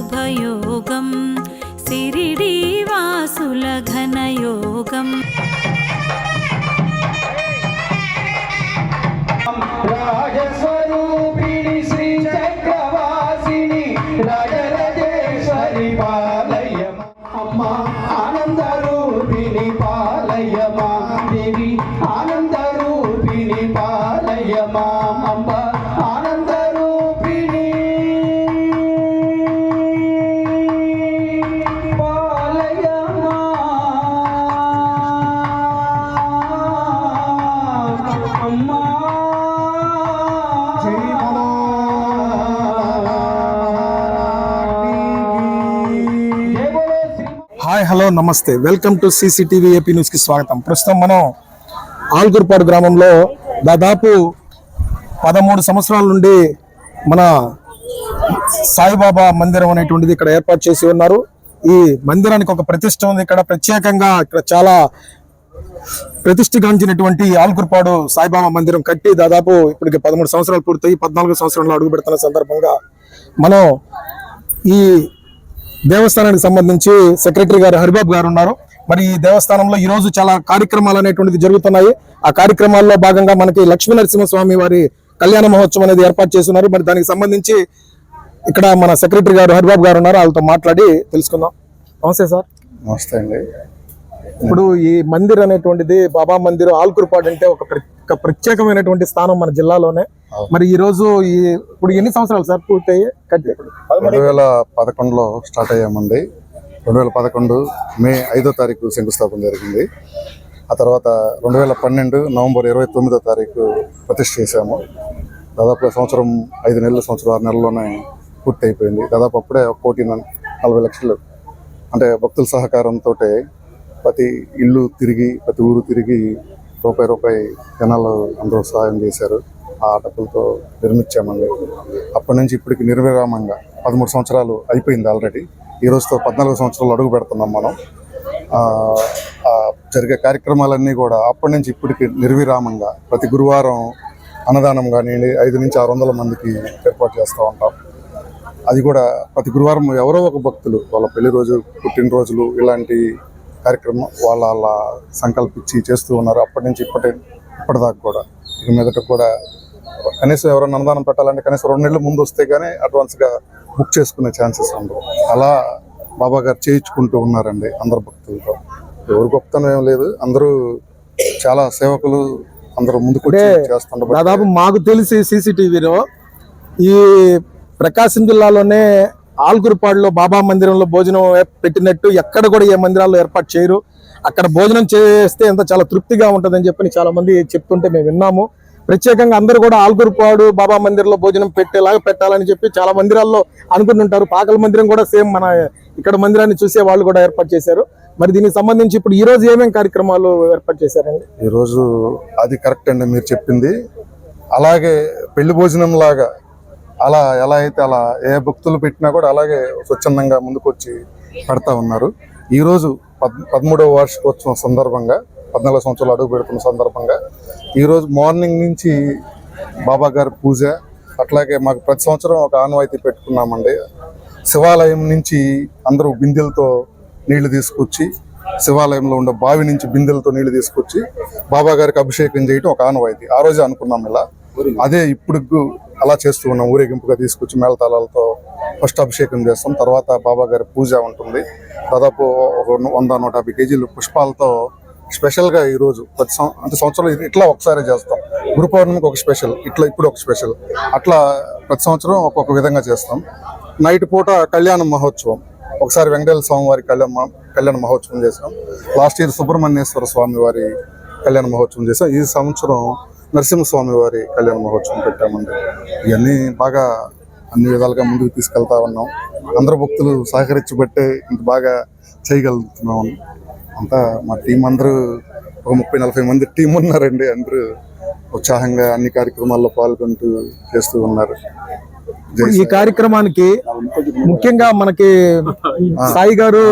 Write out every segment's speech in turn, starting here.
శుభయోగం. సిరిడీవాసుల ఘనయోగం. రాజస్వరూపిణి శ్రీ చక్రవాసిని రాజరాజేశ్వరి పాలయమ అమ్మ ఆనంద రూపిణి దేవి హలో నమస్తే. వెల్కమ్ టు సీసీటీవీ ఏపీ న్యూస్కి స్వాగతం. ప్రస్తుతం మనం ఆల్గుర్పాడు గ్రామంలో దాదాపు పదమూడు సంవత్సరాల నుండి మన సాయిబాబా మందిరం అనేటువంటిది ఇక్కడ ఏర్పాటు చేసి ఉన్నారు. ఈ మందిరానికి ఒక ప్రతిష్ట ఉంది. ఇక్కడ ప్రత్యేకంగా ఇక్కడ చాలా ప్రతిష్టగాంచినటువంటి ఆల్గుర్పాడు సాయిబాబా మందిరం కట్టి దాదాపు ఇప్పటికి పదమూడు సంవత్సరాలు పూర్తయి పద్నాలుగు సంవత్సరంలో అడుగు పెడుతున్న సందర్భంగా మనం ఈ దేవస్థానానికి సంబంధించి సెక్రటరీ గారు హరిబాబు గారు ఉన్నారు. మరి ఈ దేవస్థానంలో ఈ రోజు చాలా కార్యక్రమాలు అనేటువంటిది జరుగుతున్నాయి. ఆ కార్యక్రమాల్లో భాగంగా మనకి లక్ష్మీ నరసింహస్వామి వారి కళ్యాణ మహోత్సవం అనేది ఏర్పాటు చేస్తున్నారు. మరి దానికి సంబంధించి ఇక్కడ మన సెక్రటరీ గారు హరిబాబు గారు ఉన్నారు. వాళ్ళతో మాట్లాడి తెలుసుకుందాం. నమస్తే సార్. నమస్తే అండి. ఇప్పుడు ఈ మందిర్ అనేటువంటిది బాబా మందిర్ ఆల్కుర్పాడు అంటే ఒక ప్ర- ఒక ప్రత్యేకమైనటువంటి స్థానం మన జిల్లాలోనే. మరి ఈ రోజు ఈ ఇప్పుడు ఎన్ని సంవత్సరాలు సార్ పూర్తయ్యి? కట్టి రెండు వేల పదకొండులో స్టార్ట్ అయ్యామండి. రెండు వేల పదకొండు మే ఐదో తారీఖు శంకుస్థాపన జరిగింది. ఆ తర్వాత రెండు వేల పన్నెండు నవంబర్ ఇరవై తొమ్మిదో తారీఖు ప్రతిష్ఠ చేశాము. దాదాపు సంవత్సరం ఐదు నెలలు సంవత్సరం ఆరు నెలల్లోనే పూర్తి అయిపోయింది దాదాపు అప్పుడే ఒక కోటి నలభై లక్షలు అంటే భక్తుల సహకారంతో ప్రతి ఇల్లు తిరిగి ప్రతి ఊరు తిరిగి రూపాయి రూపాయి జనాలు అందరూ సహాయం చేశారు. ఆ డబ్బులతో నిర్మించామండి. అప్పటి నుంచి ఇప్పటికి నిర్విరామంగా పదమూడు సంవత్సరాలు అయిపోయింది ఆల్రెడీ. ఈ రోజుతో పద్నాలుగు సంవత్సరాలు అడుగు పెడుతున్నాం మనం. జరిగే కార్యక్రమాలన్నీ కూడా అప్పటి నుంచి ఇప్పటికి నిర్విరామంగా ప్రతి గురువారం అన్నదానం కానివ్వండి ఐదు నుంచి ఆరు వందల మందికి ఏర్పాటు చేస్తూ ఉంటాం. అది కూడా ప్రతి గురువారం ఎవరో ఒక భక్తులు వాళ్ళ పెళ్ళి రోజు పుట్టినరోజులు ఇలాంటి కార్యక్రమం వాళ్ళ వాళ్ళ సంకల్పించి చేస్తూ ఉన్నారు. అప్పటి నుంచి ఇప్పటి ఇప్పటిదాకా కూడా. ఇక మీదట కూడా కనీసం ఎవరైనా అన్నదానం పెట్టాలంటే కనీసం రెండు నెలల ముందు వస్తే కానీ అడ్వాన్స్గా బుక్ చేసుకునే ఛాన్సెస్ ఉండవు. అలా బాబా గారు చేయించుకుంటూ ఉన్నారండి అందరు భక్తులతో. ఎవరు గొప్పతనం ఏం లేదు. అందరూ చాలా సేవకులు అందరూ ముందుకు చేస్తుండబట్టి దాదాపు మాకు తెలిసి సీసీటీవీలో ఈ ప్రకాశం జిల్లాలోనే ఆల్గురుపాడులో బాబా మందిరంలో భోజనం పెట్టినట్టు ఎక్కడ కూడా ఏ మందిరాల్లో ఏర్పాటు చేయరు. అక్కడ భోజనం చేస్తే ఎంత చాలా తృప్తిగా ఉంటుందని చెప్పి చాలా మంది చెప్తుంటే మేము విన్నాము. ప్రత్యేకంగా అందరూ కూడా ఆల్గురుపాడు బాబా మందిరంలో భోజనం పెట్టేలాగా పెట్టాలని చెప్పి చాలా మందిరాల్లో అనుకుంటుంటారు పాకల మందిరం కూడా సేమ్ మన ఇక్కడ మందిరాన్ని చూసే వాళ్ళు కూడా ఏర్పాటు చేశారు. మరి దీనికి సంబంధించి ఇప్పుడు ఈ రోజు ఏమేమి కార్యక్రమాలు ఏర్పాటు చేశారండి? ఈరోజు అది కరెక్ట్ అండి మీరు చెప్పింది. అలాగే పెళ్ళి భోజనం లాగా అలా ఎలా అయితే అలా ఏ భక్తులు పెట్టినా కూడా అలాగే స్వచ్ఛందంగా ముందుకొచ్చి పెడతా ఉన్నారు. ఈరోజు పద్ పదమూడవ వార్షికోత్సవం సందర్భంగా పద్నాలుగు సంవత్సరాలు అడుగు పెడుతున్న సందర్భంగా ఈరోజు మార్నింగ్ నుంచి బాబా గారి పూజ అట్లాగే మాకు ప్రతి సంవత్సరం ఒక ఆనవాయితీ పెట్టుకున్నామండి. శివాలయం నుంచి అందరూ బిందెలతో నీళ్ళు తీసుకొచ్చి శివాలయంలో ఉండే బావి నుంచి బిందెలతో నీళ్ళు తీసుకొచ్చి బాబా గారికి అభిషేకం చేయటం ఒక ఆనవాయితీ. ఆ రోజే అనుకున్నాం ఇలా. అదే ఇప్పుడు అలా చేస్తూ ఉన్నాం ఊరేగింపుగా తీసుకొచ్చి మేళతాళాలతో ఫస్ట్ అభిషేకం చేస్తాం. తర్వాత బాబా గారి పూజ ఉంటుంది. దాదాపు ఒక వంద నూట యాభై కేజీలు పుష్పాలతో స్పెషల్గా ఈరోజు ప్రతి సంవత్సరం అంటే సంవత్సరం ఇది ఇట్లా ఒకసారి చేస్తాం. గురు పౌర్ణమికి ఒక స్పెషల్ ఇట్లా ఇప్పుడు ఒక స్పెషల్. అట్లా ప్రతి సంవత్సరం ఒక్కొక్క విధంగా చేస్తాం. నైట్ పూట కళ్యాణ మహోత్సవం. ఒకసారి వెంకటేశ్వర స్వామి వారి కళ్యాణ కళ్యాణ మహోత్సవం చేసాం లాస్ట్ ఇయర్ సుబ్రహ్మణ్యేశ్వర స్వామి వారి కళ్యాణ మహోత్సవం చేసాం ఈ సంవత్సరం నరసింహస్వామి వారి కళ్యాణ మహోత్సవం పెట్టామండి. ఇవన్నీ బాగా అన్ని విధాలుగా ముందుకు తీసుకెళ్తా ఉన్నాం. అందరు భక్తులు సహకరించబట్టే ఇంత బాగా చేయగలుగుతున్నాం. అంతా మా టీం అందరూ ఒక ముప్పై నలభై మంది టీం ఉన్నారండి. అందరూ ఉత్సాహంగా అన్ని కార్యక్రమాల్లో పాల్గొంటూ చేస్తూ ఉన్నారు. ఈ కార్యక్రమానికి ముఖ్యంగా మనకి సాయి గారు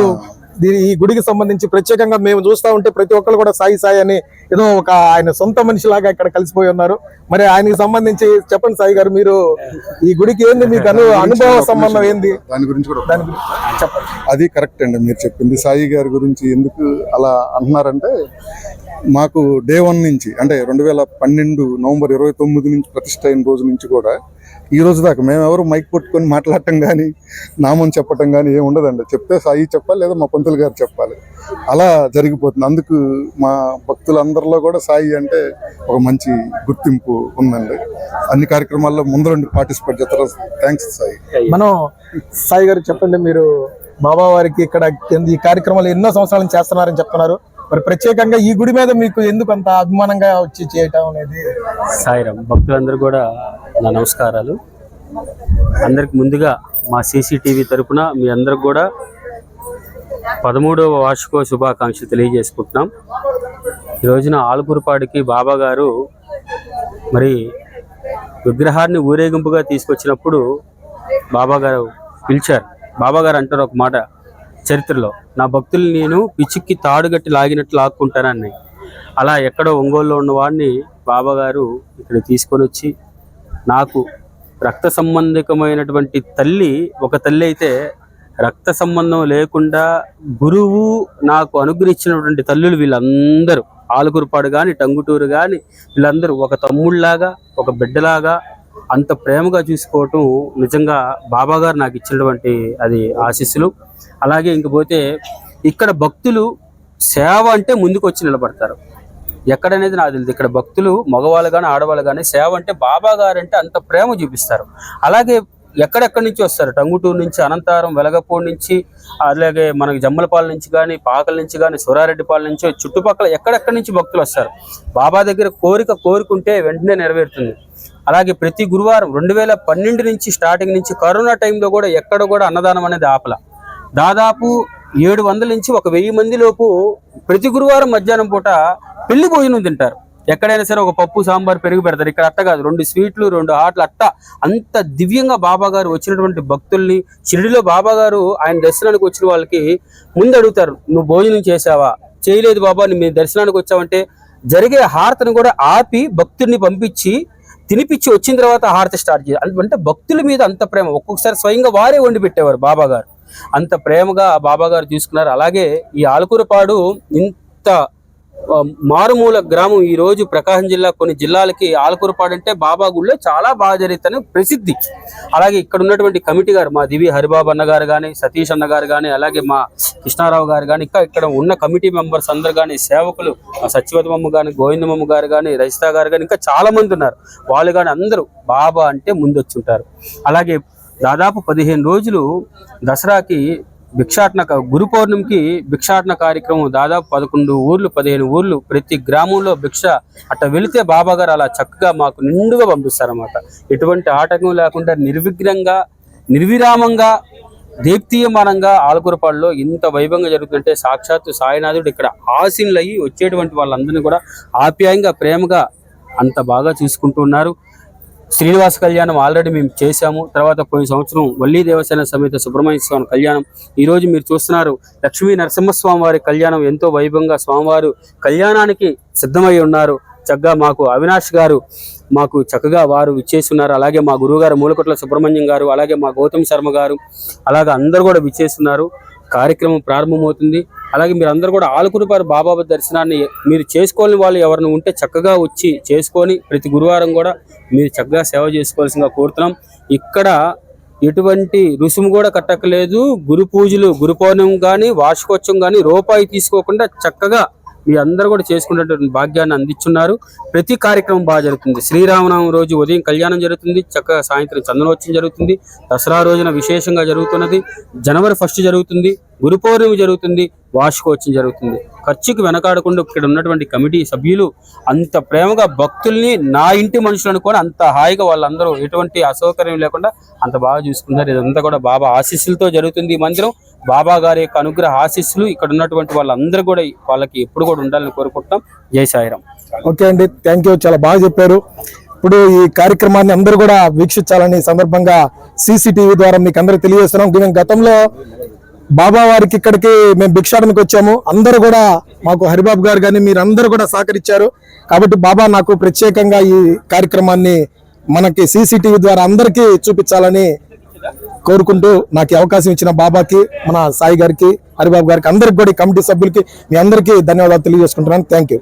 దీని ఈ గుడికి సంబంధించి ప్రత్యేకంగా మేము చూస్తా ఉంటే ప్రతి ఒక్కరు కూడా సాయి సాయి అని ఏదో ఒక ఆయన సొంత మనిషిలాగా ఇక్కడ కలిసిపోయి ఉన్నారు. మరి ఆయనకి సంబంధించి చెప్పండి సాయి గారు మీరు ఈ గుడికి ఏంది మీకు అను అనుభవ సంబంధం ఏంది? దాని గురించి కూడా దాని గురించి చెప్పండి. అది కరెక్ట్ అండి మీరు చెప్పింది సాయి గారి గురించి ఎందుకు అలా అంటున్నారంటే మాకు డే వన్ నుంచి అంటే రెండు వేల పన్నెండు నవంబర్ ఇరవై తొమ్మిది నుంచి ప్రతిష్ట అయిన రోజు నుంచి కూడా ఈ రోజు దాకా మేము ఎవరు మైక్ పట్టుకొని మాట్లాడటం కానీ నామం చెప్పటం కానీ ఏమి ఉండదండి. చెప్తే సాయి చెప్పాలి లేదా మా పంతులు గారు చెప్పాలి. అలా జరిగిపోతుంది. అందుకు మా భక్తులందరిలో కూడా సాయి అంటే ఒక మంచి గుర్తింపు ఉందండి. అన్ని కార్యక్రమాల్లో ముందరండి పార్టిసిపేట్ చేస్తారు. థ్యాంక్స్ సాయి. మనం సాయి గారు చెప్పండి మీరు బాబా వారికి ఇక్కడ ఈ కార్యక్రమాలు ఎన్నో సంవత్సరాలు చేస్తున్నారని చెప్తున్నారు. మరి ప్రత్యేకంగా ఈ గుడి మీద మీకు ఎందుకు అంత అభిమానంగా వచ్చి చేయటం అనేది? సాయిరామ్ భక్తులందరూ కూడా నా నమస్కారాలు. అందరికి ముందుగా మా సీసీటీవీ తరపున మీ అందరికి కూడా పదమూడవ వార్షిక శుభాకాంక్షలు తెలియజేసుకుంటున్నాం. ఈ రోజున ఆలుపురపాడికి బాబా గారు మరి విగ్రహాన్ని ఊరేగింపుగా తీసుకొచ్చినప్పుడు బాబాగారు పిలిచారు. బాబాగారు అంటారు ఒక మాట చరిత్రలో. నా భక్తులు నేను పిచ్చిక్కి తాడుగట్టి లాగినట్టు లాక్కుంటానన్నాయి. అలా ఎక్కడో ఒంగోలులో ఉన్న వాడిని బాబాగారు ఇక్కడ తీసుకొని వచ్చి నాకు రక్త సంబంధికమైనటువంటి తల్లి ఒక తల్లి అయితే రక్త సంబంధం లేకుండా గురువు నాకు అనుగ్రహించినటువంటి తల్లులు వీళ్ళందరూ. ఆలుగురుపాడు కానీ టంగుటూరు కానీ వీళ్ళందరూ ఒక తమ్ముళ్ళాగా ఒక బిడ్డలాగా అంత ప్రేమగా చూసుకోవటం నిజంగా బాబాగారు నాకు ఇచ్చినటువంటి అది ఆశీస్సులు. అలాగే ఇంకపోతే ఇక్కడ భక్తులు సేవ అంటే ముందుకు వచ్చి నిలబడతారు. ఎక్కడనేది నాకు తెలియదు ఇక్కడ భక్తులు మగవాళ్ళు కానీ ఆడవాళ్ళు కానీ సేవ అంటే బాబా గారు అంటే అంత ప్రేమ చూపిస్తారు. అలాగే ఎక్కడెక్కడి నుంచి వస్తారు? టంగుటూరు నుంచి అనంతారం వెలగపూడి నుంచి అలాగే మనకి జమ్మలపాల నుంచి కానీ పాకల నుంచి కానీ సురారెడ్డిపాలెం నుంచి చుట్టుపక్కల ఎక్కడెక్కడి నుంచి భక్తులు వస్తారు? బాబా దగ్గర కోరిక కోరుకుంటే వెంటనే నెరవేరుతుంది. అలాగే ప్రతి గురువారం రెండు వేల పన్నెండు నుంచి స్టార్టింగ్ నుంచి కరోనా టైంలో కూడా ఎక్కడ కూడా అన్నదానం అనేది ఆపల. దాదాపు ఏడు వందల నుంచి ఒక వెయ్యి మంది లోపు ప్రతి గురువారం మధ్యాహ్నం పూట పెళ్ళి భోజనం తింటారు. ఎక్కడైనా సరే ఒక పప్పు సాంబార్ పెరుగు పెడతారు. ఇక్కడ అట్ట కాదు రెండు స్వీట్లు రెండు హాట్లు. అట్ట అంత దివ్యంగా బాబా గారు వచ్చినటువంటి భక్తుల్ని షిరిడిలో బాబా గారు ఆయన దర్శనానికి వచ్చిన వాళ్ళకి ముందు అడుగుతారు నువ్వు భోజనం చేసావా చేయలేదు బాబా మీ దర్శనానికి వచ్చావంటే జరిగే హారతను కూడా ఆపి భక్తుడిని పంపించి తినిపించి వచ్చిన తర్వాత హారతి స్టార్ట్ చేయాలి. అంటే భక్తుల మీద అంత ప్రేమ. ఒక్కొక్కసారి స్వయంగా వారే వండి పెట్టేవారు బాబా గారు. అంత ప్రేమగా ఆ బాబా గారు చూసుకున్నారు అలాగే ఈ ఆలకూరపాడు ఇంత మారుమూల గ్రామం ఈ రోజు ప్రకాశం జిల్లా కొన్ని జిల్లాలకి ఆలకూరపాడు అంటే బాబా గుళ్ళో చాలా బాగా జరుగుతాయని ప్రసిద్ధి. అలాగే ఇక్కడ ఉన్నటువంటి కమిటీ గారు మా దివి హరిబాబు అన్న గారు కానీ సతీష్ అన్న గారు కానీ అలాగే మా కృష్ణారావు గారు కానీ ఇంకా ఇక్కడ ఉన్న కమిటీ మెంబర్స్ అందరు కానీ సేవకులు మా సత్యవతమమ్మ కానీ గోవిందమమ్మ గారు కానీ రజిత గారు కానీ ఇంకా చాలా మంది ఉన్నారు. వాళ్ళు కానీ అందరూ బాబా అంటే ముందొచ్చుంటారు. అలాగే దాదాపు పదిహేను రోజులు దసరాకి భిక్షాటన గురు పౌర్ణమికి భిక్షాటన కార్యక్రమం దాదాపు పదకొండు ఊర్లు పదిహేను ఊర్లు ప్రతి గ్రామంలో భిక్ష. అట్ట వెళితే బాబా గారు అలా చక్కగా మాకు నిండుగా పంపిస్తారన్నమాట. ఎటువంటి ఆటంకం లేకుండా నిర్విఘ్నంగా నిర్విరామంగా దీప్తీయమానంగా ఆలకూరపాడులో ఇంత వైభవంగా జరుగుతుంటే సాక్షాత్తు సాయినాథుడు ఇక్కడ ఆశీనులయ్యి వచ్చేటువంటి వాళ్ళందరినీ కూడా ఆప్యాయంగా ప్రేమగా అంత బాగా చూసుకుంటున్నారు శ్రీనివాస కళ్యాణం ఆల్రెడీ మేము చేశాము. తర్వాత పోయిన సంవత్సరం వల్లీ దేవసేన సమేత సుబ్రహ్మణ్య స్వామి కళ్యాణం. ఈ రోజు మీరు చూస్తున్నారు లక్ష్మీ నరసింహస్వామి వారి కళ్యాణం ఎంతో వైభవంగా స్వామివారు కళ్యాణానికి సిద్ధమై ఉన్నారు. చక్కగా మాకు అవినాష్ గారు మాకు చక్కగా వారు విచ్చేస్తున్నారు. అలాగే మా గురువుగారు మూలకొట్ల సుబ్రహ్మణ్యం గారు అలాగే మా గౌతమ్ శర్మ గారు అలాగే అందరు కూడా విచ్చేస్తున్నారు. కార్యక్రమం ప్రారంభమవుతుంది. అలాగే మీరు అందరూ కూడా ఆలుకునిపారు బాబా దర్శనాన్ని మీరు చేసుకోని వాళ్ళు ఎవరిని ఉంటే చక్కగా వచ్చి చేసుకొని ప్రతి గురువారం కూడా మీరు చక్కగా సేవ చేసుకోవాల్సిందిగా కోరుతున్నాం. ఇక్కడ ఎటువంటి రుసుము కూడా కట్టకలేదు గురు పూజలు గురు పౌర్ణమి కానీ వార్షికోత్సవం కానీ రూపాయి తీసుకోకుండా చక్కగా మీ అందరూ కూడా చేసుకునేటువంటి భాగ్యాన్ని అందించున్నారు. ప్రతి కార్యక్రమం బాగా జరుగుతుంది. శ్రీరామనవమి రోజు ఉదయం కళ్యాణం జరుగుతుంది. చక్కగా సాయంత్రం చందనోత్సవం జరుగుతుంది. దసరా రోజున విశేషంగా జరుగుతున్నది. జనవరి ఫస్ట్ జరుగుతుంది. గురు పౌర్ణమి జరుగుతుంది. వార్షికోత్సవం జరుగుతుంది. ఖర్చుకు వెనకాడకుండా ఇక్కడ ఉన్నటువంటి కమిటీ సభ్యులు అంత ప్రేమగా భక్తుల్ని నా ఇంటి మనుషులను కూడా అంత హాయిగా వాళ్ళందరూ ఎటువంటి అసౌకర్యం లేకుండా అంత బాగా చూసుకున్నారు ఇదంతా కూడా బాబా ఆశీస్సులతో జరుగుతుంది ఈ మందిరం. బాబా గారి యొక్క అనుగ్రహ ఆశీస్సులు ఇక్కడ ఉన్నటువంటి వాళ్ళందరూ కూడా వాళ్ళకి ఎప్పుడు కూడా ఉండాలని కోరుకుంటాం జై సాయిరాం ఓకే అండి. థ్యాంక్ యూ చాలా బాగా చెప్పారు. ఇప్పుడు ఈ కార్యక్రమాన్ని అందరూ కూడా వీక్షించాలని సందర్భంగా సీసీటీవీ ద్వారా మీకు అందరూ తెలియజేస్తున్నాం. మేము గతంలో బాబా వారికి ఇక్కడికి మేము భిక్షాటనకి వచ్చాము. అందరూ కూడా మాకు హరిబాబు గారు కానీ మీరందరూ కూడా సహకరించారు. కాబట్టి బాబా నాకు ప్రత్యేకంగా ఈ కార్యక్రమాన్ని మనకి సీసీటీవీ ద్వారా అందరికీ చూపించాలని కోరుకుంటూ నాకు అవకాశం ఇచ్చిన బాబాకి మన సాయి గారికి హరిబాబు గారికి అందరికి కూడా కమిటీ సభ్యులకి మీ అందరికీ ధన్యవాదాలు తెలియజేసుకుంటున్నాను. Thank you